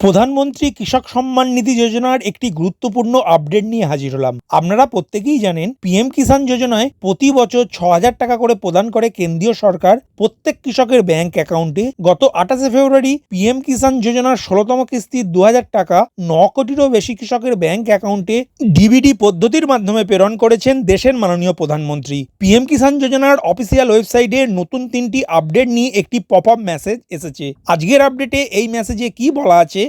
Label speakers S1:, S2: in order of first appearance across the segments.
S1: প্রধানমন্ত্রী কৃষক সম্মান নিধি যোজনার একটি গুরুত্বপূর্ণ আপডেট নিয়ে হাজির হলাম। আপনারা প্রত্যেকেই জানেন, পিএম কিষাণ যোজনায় প্রতি বছর ছ হাজার টাকা করে প্রদান করে কেন্দ্রীয় সরকার প্রত্যেক কৃষকের ব্যাংক অ্যাকাউন্টে। গত আঠাশে ফেব্রুয়ারি পিএম কিষাণ যোজনার ষোলোতম কিস্তির দু হাজার টাকা ন কোটিরও বেশি কৃষকের ব্যাংক অ্যাকাউন্টে ডিবিডি পদ্ধতির মাধ্যমে প্রেরণ করেছেন দেশের মাননীয় প্রধানমন্ত্রী। পিএম কিষাণ যোজনার অফিসিয়াল ওয়েবসাইটে নতুন তিনটি আপডেট নিয়ে একটি পপ আপ মেসেজ এসেছে। আজকের আপডেটে এই মেসেজে কি বলা আছে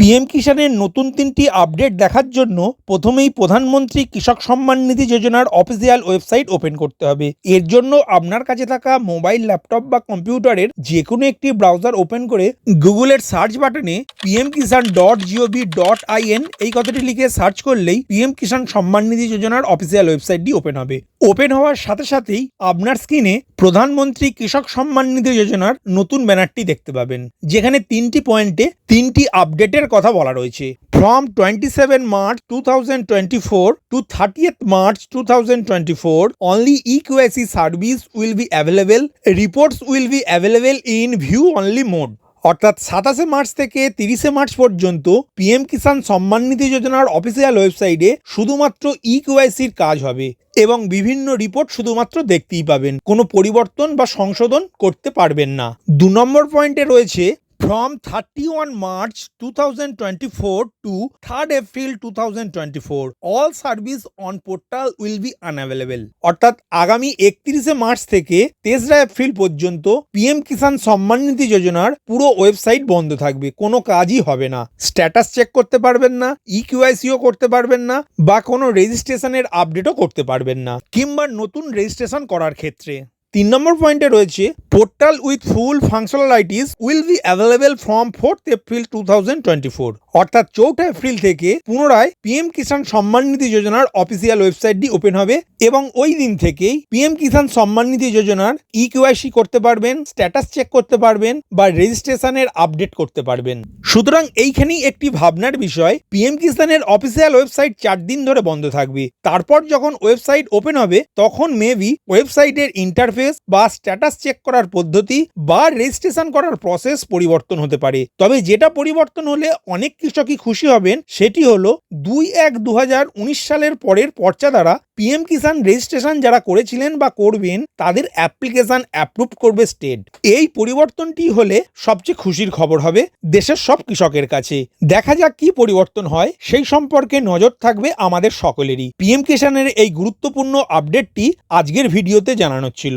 S1: পিএম কিষাণের নতুন তিনটি আপডেট দেখার জন্য প্রথমেই প্রধানমন্ত্রী কৃষক সম্মান নিধি যোজনার অফিসিয়াল ওয়েবসাইট ওপেন করতে হবে। এর জন্য আপনার কাছে থাকা মোবাইল, ল্যাপটপ বা কম্পিউটারের যে কোনো একটি ব্রাউজার ওপেন করে গুগলের সার্চ বাটনে PM Kisan dot GOV dot IN এই কথাটি লিখে সার্চ করলেই পিএম কিষান সম্মান নিধি যোজনার অফিসিয়াল ওয়েবসাইটটি ওপেন হবে। ওপেন হওয়ার সাথে সাথেই আপনার স্ক্রিনে প্রধানমন্ত্রী কৃষক সম্মান নিধি যোজনার নতুন ব্যানারটি দেখতে পাবেন। যেখানে তিনটি পয়েন্টে তিনটি আপডেটের কথা বলা রয়েছে। From twenty seven March two thousand twenty four to thirtieth March two thousand twenty four only EQAC service will be available reports will be available in view only mode অর্থাৎ সাতাশে মার্চ থেকে তিরিশে মার্চ পর্যন্ত PM Kisan Samman Nidhi যোজনার official ওয়েবসাইটে শুধুমাত্র ই কেওয়াইসির কাজ হবে এবং বিভিন্ন রিপোর্ট শুধুমাত্র দেখতেই পাবেন। কোনো পরিবর্তন বা সংশোধন করতে পারবেন না। দু নম্বর পয়েন্টে রয়েছে from thirty one March two thousand twenty four to third April two thousand twenty four all service on portal will be unavailable অর্থাৎ আগামী একত্রিশে মার্চ থেকে তেসরা এপ্রিল পর্যন্ত পিএম কিষাণ সম্মান নিধি যোজনার পুরো ওয়েবসাইট বন্ধ থাকবে। কোনো কাজই হবে না। স্ট্যাটাস চেক করতে পারবেন না ই কিউআইসিও করতে পারবেন না, বা কোনো রেজিস্ট্রেশনের আপডেটও করতে পারবেন না, কিংবা নতুন রেজিস্ট্রেশন করার ক্ষেত্রে। তিন নম্বর পয়েন্টে রয়েছে portal with full functionalities will be available from fourth April two thousand twenty four অর্থাৎ চৌঠা এপ্রিল থেকে পুনরায় পিএম কিষাণ সম্মান নিধি যোজনার অফিসিয়াল ওয়েবসাইটটি ওপেন হবে এবং ওই দিন থেকেই পিএম কিষাণ সম্মান নিধি যোজনার ই কেওয়াইসি করতে পারবেন স্ট্যাটাস চেক করতে পারবেন বা রেজিস্ট্রেশনের আপডেট করতে পারবেন। সুতরাং এইখানেই একটি ভাবনার বিষয় পিএম কিষাণের অফিসিয়াল ওয়েবসাইট চার দিন ধরে বন্ধ থাকবে। তারপর যখন ওয়েবসাইট ওপেন হবে, তখন মেবি ওয়েবসাইটের ইন্টারফেস বা স্ট্যাটাস চেক করার পদ্ধতি বা রেজিস্ট্রেশন করার প্রসেস পরিবর্তন হতে পারে। তবে যেটা পরিবর্তন হলে অনেক কৃষকই খুশি হবেন, সেটি হল দুই এক দু সালের পরের পর্চা দ্বারা পিএম কিষান রেজিস্ট্রেশন যারা করেছিলেন বা করবেন, তাদের অ্যাপ্লিকেশন অ্যাপ্রুভ করবে স্টেট এই পরিবর্তনটি হলে সবচেয়ে খুশির খবর হবে দেশের সব কৃষকের কাছে। দেখা যাক কি পরিবর্তন হয়, সেই সম্পর্কে নজর থাকবে আমাদের সকলেরই। পিএম কিষানের এই গুরুত্বপূর্ণ আপডেটটি আজকের ভিডিওতে জানানো ছিল।